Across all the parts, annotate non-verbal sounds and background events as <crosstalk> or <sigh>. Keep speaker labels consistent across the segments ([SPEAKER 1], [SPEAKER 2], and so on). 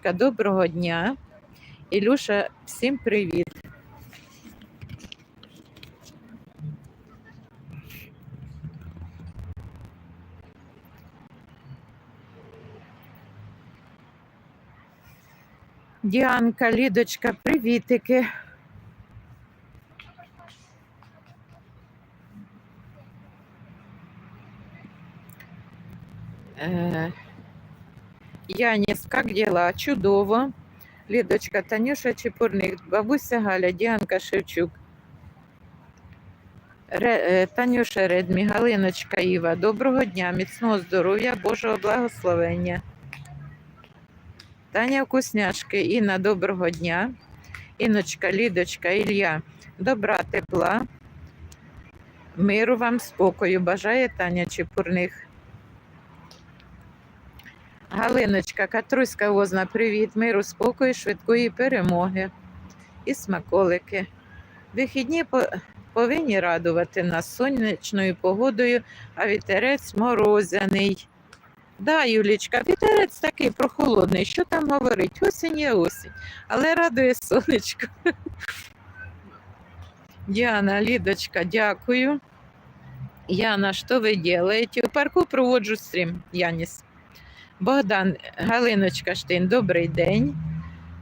[SPEAKER 1] Лідочка, доброго дня. Ілюша, всім привіт. Діанка, Лідочка, привітики. Е, Яніс, як діла? Чудово. Лідочка, Танюша Чепурник, бабуся Галя, Діанка Шевчук. Ре, е, Танюша Редмі, Галиночка Іва. Доброго дня, міцного здоров'я, Божого благословення. Таня Вкусняшки, Інна, доброго дня. Іночка, Лідочка, Ілля, добра тепла. Миру вам, спокою. Бажає Таня Чепурних. Галиночка, Катруська Возна, привіт, миру, спокою, швидкої перемоги і смаколики. Вихідні по- повинні радувати нас сонячною погодою, а вітерець морозяний. Да, Юлічка, вітерець такий прохолодний. Що там говорить? Осінь є осінь, але радує сонечко. <laughs> Діана, Лідочка, дякую. Яна, що ви робите? У парку проводжу стрім, Яніс. Богдан, Галиночка Штин, добрий день.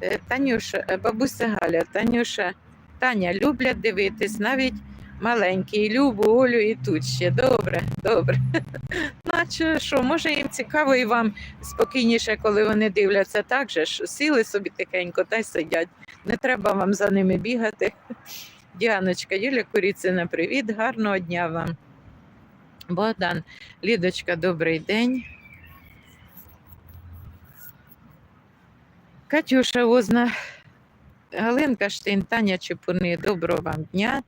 [SPEAKER 1] Е, Танюша, е, бабуся Галя, Танюша, Таня люблять дивитись, навіть маленькі, Любу, Олю і тут ще. Добре, добре. <laughs> Наче що, може їм цікаво і вам спокійніше, коли вони дивляться так же ж. Сіли собі тихенько та й сидять. Не треба вам за ними бігати. <laughs> Діаночка, Юля Куріцина, привіт, гарного дня вам. Богдан, Лідочка, добрий день. Катюша Возна, Галинка Штин, Таня Чепурни, доброго вам дня.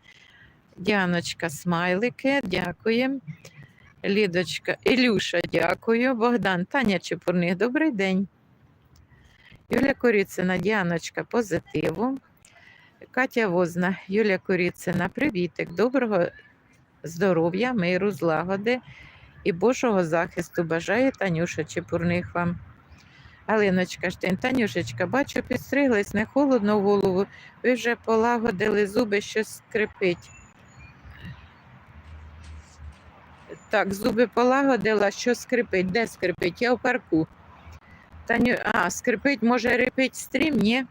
[SPEAKER 1] Діаночка Смайлики, дякуємо. Лідочка, Ілюша, дякую. Богдан, Таня Чепурник, добрий день. Юля Коріцина, Діаночка, позитиву. Катя Возна, Юля Коріцина, привітик, доброго здоров'я, миру, злагоди і Божого захисту. Бажає Танюша Чепурних вам. Галиночка Штин, Танюшечка, бачу, підстриглись, не холодно в голову. Ви вже полагодили зуби, щось скрипить. Так, зуби полагодила, що скрипить. Де скрипить? Я в парку. Таню... А, скрипить, може, репить стрім? Ні.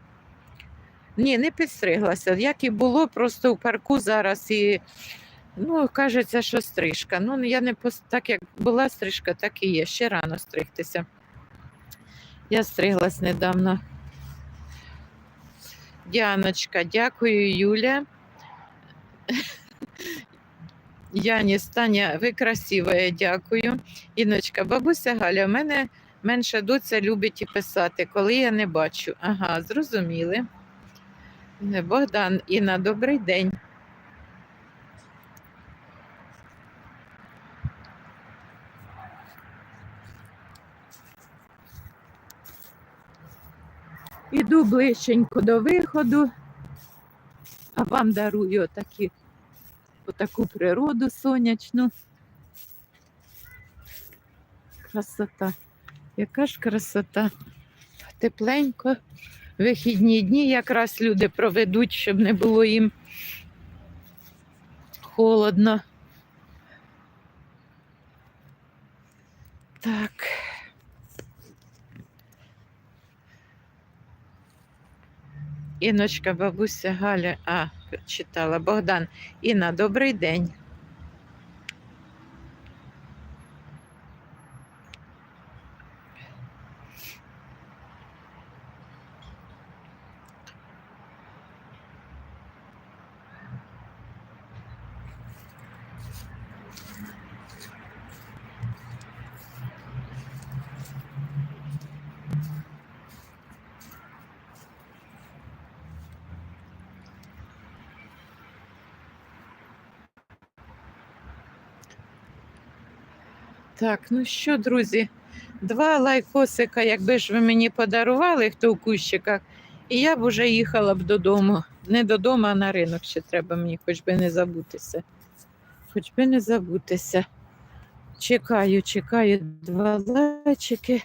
[SPEAKER 1] Ні, не підстриглася. Як і було, просто в парку зараз і ну, кажеться, що стрижка. Ну, я не пос... так як була стрижка, так і є. Ще рано стригтися. Я стриглась недавно. Діаночка, дякую, Юля. <laughs> Яніс, Таня, ви красива, дякую. Іночка, бабуся Галя, в мене менша доця любить і писати, коли я не бачу. Ага, зрозуміли. Богдан, Інна, добрий день. Іду ближченько до виходу, а вам дарую отакі, отаку природу сонячну. Красота. Яка ж красота. Тепленько. Вихідні дні якраз люди проведуть, щоб не було їм холодно. Так. Іночка, бабуся Галя, а, читала Богдан. Інна, добрий день. Так, ну що, друзі, два лайкосика, якби ж ви мені подарували, хто в кущиках, і я б уже їхала б додому. Не додому, а на ринок ще треба мені, хоч би не забутися. Хоч би не забутися. Чекаю, чекаю два лайчики.